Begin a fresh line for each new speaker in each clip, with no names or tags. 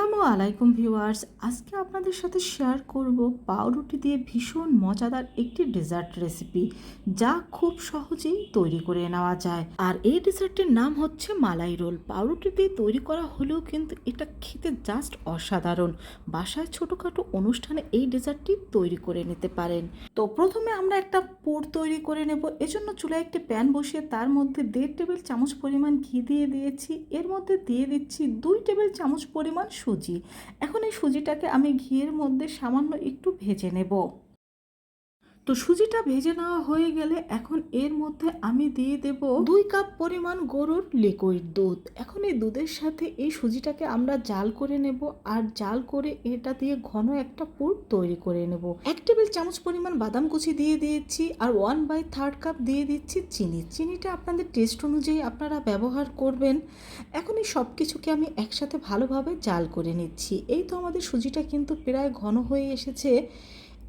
আসসালামু আলাইকুম ভিউয়ার্স। আজকে আপনাদের সাথে শেয়ার করব পাউরুটি দিয়ে ভীষণ মজাদার একটি ডেজার্ট রেসিপি যা খুব সহজেই তৈরি করে নেওয়া যায়। আর এই ডেজার্টের নাম হচ্ছে মালাই রোল। পাউরুটি দিয়ে তৈরি করা হলেও কিন্তু এটা খেতে জাস্ট অসাধারণ। বাসায় ছোটোখাটো অনুষ্ঠানে এই ডেজার্টটি তৈরি করে নিতে পারেন। তো প্রথমে আমরা একটা পুর তৈরি করে নেব। এজন্য চুলায় একটি প্যান বসিয়ে তার মধ্যে দেড় টেবিল চামচ পরিমাণ ঘি দিয়ে দিয়েছি। এর মধ্যে দিয়ে দিচ্ছি দুই টেবিল চামচ পরিমাণ সুজি। এখন এই সুজিটাকে আমি ঘিয়ের মধ্যে সামান্য একটু ভেজে নেব। তো সুজিটা ভেজে নেওয়া হয়ে গেলে এখন এর মধ্যে আমি দিয়ে দেব দুই কাপ পরিমাণ গরুর লিকুইড দুধ। এখন এই দুধের সাথে এই সুজিটাকে আমরা জাল করে নেব আর জাল করে এটা দিয়ে ঘন একটা পুর তৈরি করে নেব। এক টেবিল চামচ পরিমাণ বাদাম কুচি দিয়ে দিয়েছি আর ওয়ান বাই থার্ড কাপ দিয়ে দিচ্ছি চিনি। চিনিটা আপনাদের টেস্ট অনুযায়ী আপনারা ব্যবহার করবেন। এখন এই সব কিছুকে আমি একসাথে ভালোভাবে জাল করে নিচ্ছি। এই তো আমাদের সুজিটা কিন্তু প্রায় ঘন হয়ে এসেছে।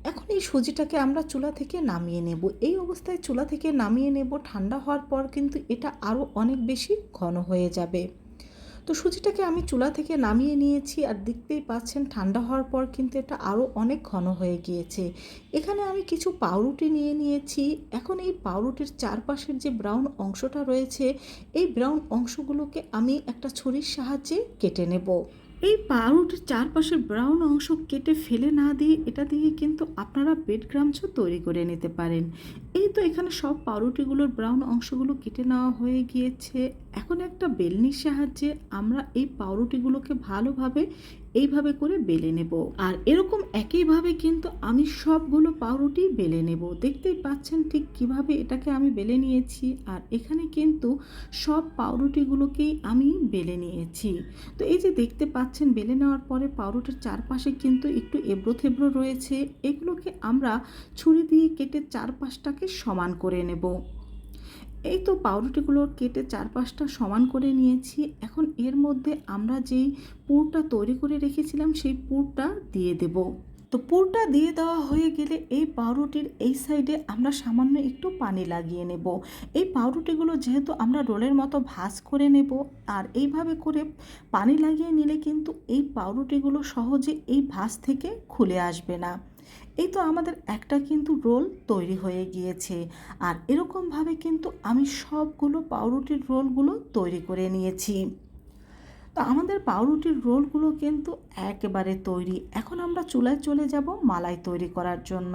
এখন এই সুজিটাকে আমরা চুলা থেকে নামিয়ে নেব। এই অবস্থায় চুলা থেকে নামিয়ে নেব। ঠান্ডা হওয়ার পর কিন্তু এটা আরও অনেক বেশি ঘন হয়ে যাবে। তো সুজিটাকে আমি চুলা থেকে নামিয়ে নিয়েছি আর দেখতেই পাচ্ছেন ঠান্ডা হওয়ার পর কিন্তু এটা আরও অনেক ঘন হয়ে গিয়েছে। এখানে আমি কিছু পাউরুটি নিয়ে নিয়েছি। এখন এই পাউরুটির চারপাশের যে ব্রাউন অংশটা রয়েছে, এই ব্রাউন অংশগুলোকে আমি একটা ছুরির সাহায্যে কেটে নেব। এই পাউরুটির চারপাশের ব্রাউন অংশ কেটে ফেলে না দিয়ে এটা দিয়ে কিন্তু আপনারা বেড গ্রামছ তৈরি করে নিতে পারেন। এই তো এখানে সব পাউরুটিগুলোর ব্রাউন অংশগুলো কেটে নেওয়া হয়ে গিয়েছে। এখন একটা বেলনির সাহায্যে আমরা এই পাউরুটিগুলোকে ভালোভাবে এইভাবে করে বেলে নেব। আর এরকম একইভাবে কিন্তু আমি সবগুলো পাউরুটি বেলে নেব। দেখতেই পাচ্ছেন ঠিক কীভাবে এটাকে আমি বেলে নিয়েছি। আর এখানে কিন্তু সব পাউরুটিগুলোকেই আমি বেলে নিয়েছি। তো এই যে দেখতে পাচ্ছেন, বেলে নেওয়ার পরে পাউরুটির চারপাশে কিন্তু একটু এবড়ো থেবড়ো রয়েছে। এগুলোকে আমরা ছুরি দিয়ে কেটে চারপাশটাকে সমান করে নেব। এই তো পাউরুটিগুলো কেটে চারপাশটা সমান করে নিয়েছি। এখন এর মধ্যে আমরা যেই পুরটা তৈরি করে রেখেছিলাম, সেই পুরটা দিয়ে দেব। তো পুরটা দিয়ে দেওয়া হয়ে গেলে এই পাউরুটির এই সাইডে আমরা সামান্য একটু পানি লাগিয়ে নেব। এই পাউরুটিগুলো যেহেতু আমরা রোলের মতো ভাজ করে নেব, আর এইভাবে করে পানি লাগিয়ে নিলে কিন্তু এই পাউরুটিগুলো সহজে এই ভাজ থেকে খুলে আসবে না। এই তো আমাদের একটা কিন্তু রোল তৈরি হয়ে গিয়েছে। আর এরকমভাবে কিন্তু আমি সবগুলো পাউরুটির রোলগুলো তৈরি করে নিয়েছি। তো আমাদের পাউরুটির রোলগুলো কিন্তু একেবারে তৈরি। এখন আমরা চুলায় চলে যাব মালাই তৈরি করার জন্য।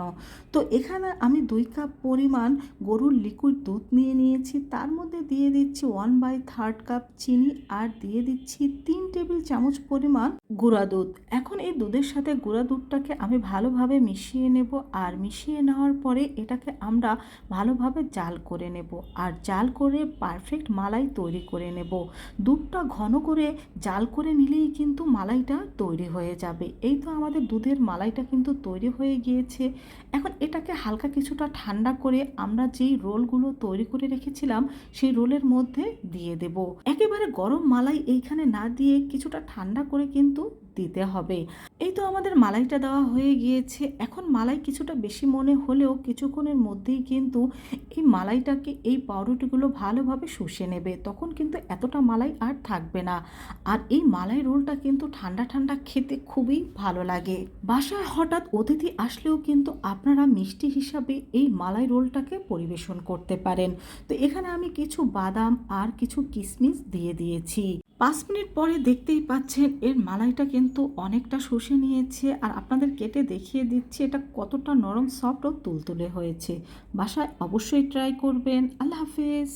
তো এখানে আমি দুই কাপ পরিমাণ গরুর লিকুইড দুধ নিয়ে নিয়েছি। তার মধ্যে দিয়ে দিচ্ছি ওয়ান বাই থার্ড কাপ চিনি আর দিয়ে দিচ্ছি তিন টেবিল চামচ পরিমাণ গুঁড়া দুধ। এখন এই দুধের সাথে গুঁড়া দুধটাকে আমি ভালোভাবে মিশিয়ে নেব আর মিশিয়ে নেওয়ার পরে এটাকে আমরা ভালোভাবে জাল করে নেব। আর জাল করে পারফেক্ট মালাই তৈরি করে নেব। দুধটা ঘন করে জাল করে নিলেই কিন্তু মালাইটা তৈরি হয়ে যাবে। এই তো আমাদের দুধের মালাইটা কিন্তু তৈরি হয়ে গিয়েছে। এখন এটাকে হালকা কিছুটা ঠান্ডা করে আমরা যেই রোলগুলো তৈরি করে রেখেছিলাম, সেই রোলের মধ্যে দিয়ে দেব। একেবারে গরম মালাই এইখানে না দিয়ে কিছুটা ঠান্ডা করে কিন্তু দিতে হবে। এই তো আমাদের মালাইটা দেওয়া হয়ে গিয়েছে। এখন মালাই কিছুটা বেশি মনে হলেও কিছুক্ষণের মধ্যেই কিন্তু এই মালাইটাকে এই পাউরুটিগুলো ভালোভাবে শুষে নেবে। তখন কিন্তু এতটা মালাই আর থাকবে না। আর এই মালাই রোলটা কিন্তু ঠান্ডা ঠান্ডা খেতে খুবই ভালো লাগে। বাসায় হঠাৎ অতিথি আসলেও কিন্তু আপনারা মিষ্টি হিসাবে এই মালাই রোলটাকে পরিবেশন করতে পারেন। তো এখানে আমি কিছু বাদাম আর কিছু কিশমিশ দিয়ে দিয়েছি। পাঁচ মিনিট পরে দেখতেই পাচ্ছেন এর মালাইটা কিন্তু অনেকটা শুষে নিয়েছে আর আপনাদের কেটে দেখিয়ে দিচ্ছি, এটা কতটা নরম সফট ও তুলতুলে হয়েছে। বাসায় অবশ্যই ট্রাই করবেন। আল্লাহ হাফেজ।